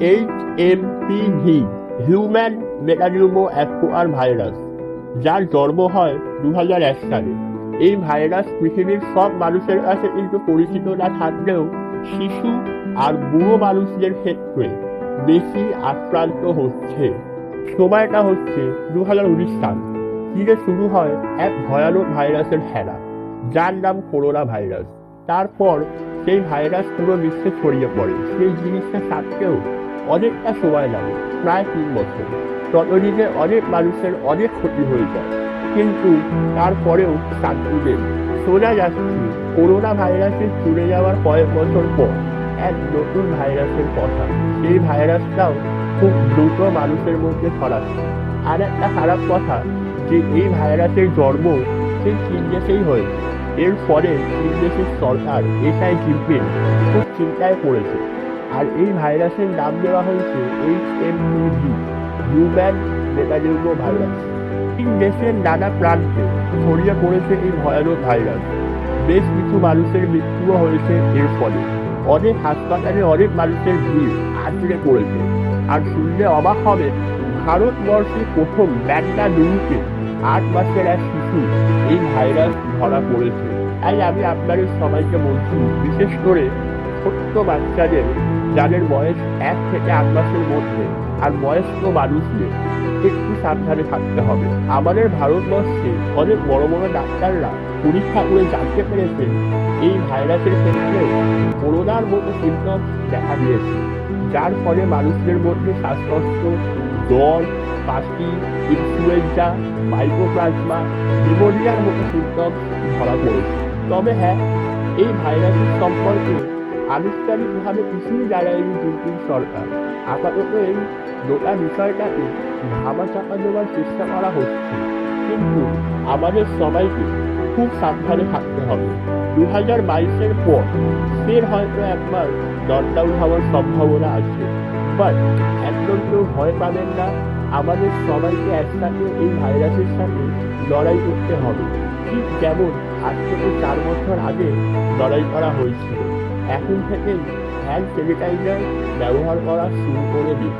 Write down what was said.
H M P V human metapneumo acquire virus যার জন্ম হয় দু এক সালে। এই ভাইরাস পৃথিবীর সব মানুষের কাছে কিন্তু পরিচিত না থাকলেও শিশু আর বুড়ো মানুষদের ক্ষেত্রে বেশি আক্রান্ত হচ্ছে। সময়টা হচ্ছে দু হাজার উনিশ সাল, চীনে শুরু হয় এক ভয়ানক ভাইরাসের খেলা যার নাম করোনা ভাইরাস। তারপর সেই ভাইরাস পুরো বিশ্বে ছড়িয়ে পড়ে। সেই জিনিসটা থাকতেও অনেকটা সময় লাগে, প্রায় তিন বছর। ততদিনে অনেক মানুষের অনেক ক্ষতি হয়ে যায়। কিন্তু তারপরেও শান্তি নেই। শোনা যাচ্ছে, করোনা ভাইরাসের চলে যাওয়ার কয়েক বছর পর এক নতুন ভাইরাসের কথা। সেই ভাইরাসটাও খুব দ্রুত মানুষের মধ্যে ছড়াচ্ছে। আর একটা খারাপ কথা, যে এই ভাইরাসের জন্ম সেই চীন দেশেই হয়েছে। এর ফলে চীন দেশের সরকার এটাই জিনপিং খুব চিন্তায় পড়েছে। আর এই ভাইরাসের নাম দেওয়া হয়েছে H M V human metapneumovirus দেশের নানা প্রান্তে ছড়িয়ে পড়েছে এই ভয়ানক ভাইরাস। বেশ কিছু মানুষের মৃত্যুও হয়েছে এর ফলে। অনেক হাসপাতালে অনেক মানুষের ভিড় আঁচড়ে পড়েছে। আর শুনলে অবাক হবে, ভারতবর্ষে প্রথম ব্যান্ডালুরুতে আট মাসের এক শিশু এই ভাইরাস ধরা পড়েছে। তাই আমি আপনাদের সবাইকে বলছি, বিশেষ করে ছোট্ট বাচ্চাদের যাদের বয়স এক থেকে আট মাসের মধ্যে আর বয়স্ক মানুষদের একটু সাবধানে থাকতে হবে। আমাদের ভারতবর্ষে অনেক বড় বড় ডাক্তাররা পরীক্ষা করে জানতে পেরেছেন এই ভাইরাসের ক্ষেত্রে করোনার মতো সিমটম দেখা দিয়েছে, যার ফলে মানুষদের মধ্যে শ্বাসকষ্ট, জ্বর, কাশি ইনফ্লুয়েঞ্জা মাইক্রোপ্লাজমা নিমোনিয়ার মতো সিমটম ধরা পড়েছে। তবে হ্যাঁ এই ভাইরাসের সম্পর্কে আনুষ্ঠানিকভাবে কিছুই জানায়নি দিল্লির সরকার। আপাতত এই গোটা বিষয়টাকে ধামা চাপা দেওয়ার চেষ্টা করা হচ্ছে। কিন্তু আমাদের সবাইকে খুব সাবধানে থাকতে হবে। দু হাজার বাইশের পর ফের হয়তো একবার লকডাউন হওয়ার সম্ভাবনা আছে। বাট একদম কেউ ভয় পাবেন না। আমাদের সবাইকে একসাথে এই ভাইরাসের সাথে লড়াই করতে হবে। ঠিক যেমন আজ থেকে চার বছর আগে লড়াই করা হয়েছিল। এখন থেকে হ্যান্ড স্যানিটাইজার ব্যবহার করা শুরু করে দিন।